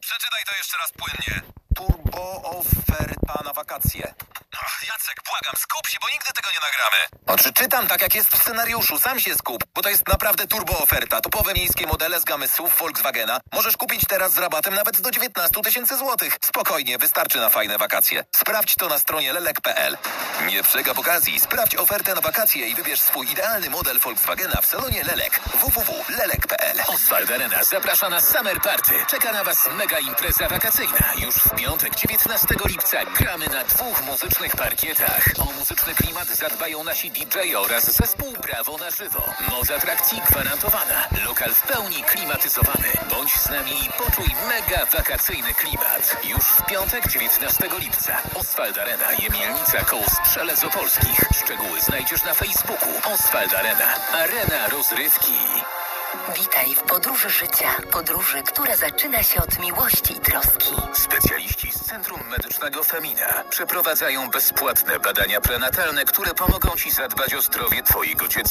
Przeczytaj to jeszcze raz płynnie. Turbo oferta na wakacje. Jacek, błagam, skup się, bo nigdy tego nie nagramy. O, czy czytam tak jak jest w scenariuszu? Sam się skup, bo to jest naprawdę turbo oferta. Topowe miejskie modele z gamy SUV Volkswagena możesz kupić teraz z rabatem nawet do 19 tysięcy złotych. Spokojnie, wystarczy na fajne wakacje. Sprawdź to na stronie lelek.pl. Nie przegap okazji, sprawdź ofertę na wakacje i wybierz swój idealny model Volkswagena w salonie Lelek. www.lelek.pl Oswald Arena zaprasza na Summer Party. Czeka na Was mega impreza wakacyjna. Już w piątek 19 lipca gramy na dwóch muzycznych parkietach. O muzyczny klimat zadbają nasi DJ oraz zespół Brawo na żywo. Moc atrakcji gwarantowana. Lokal w pełni klimatyzowany. Bądź z nami i poczuj mega wakacyjny klimat. Już w piątek 19 lipca. Oswald Arena, Jemielnica koło Strzelec Opolskich. Szczegóły znajdziesz na Facebooku. Oswald Arena. Arena rozrywki. Witaj w podróży życia. Podróży, która zaczyna się od miłości i troski. Specjaliści Centrum Medycznego Femina przeprowadzają bezpłatne badania prenatalne, które pomogą Ci zadbać o zdrowie Twojego dziecka.